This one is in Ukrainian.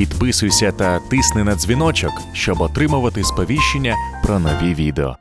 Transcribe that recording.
Підписуйся та тисни на дзвіночок, щоб отримувати сповіщення про нові відео.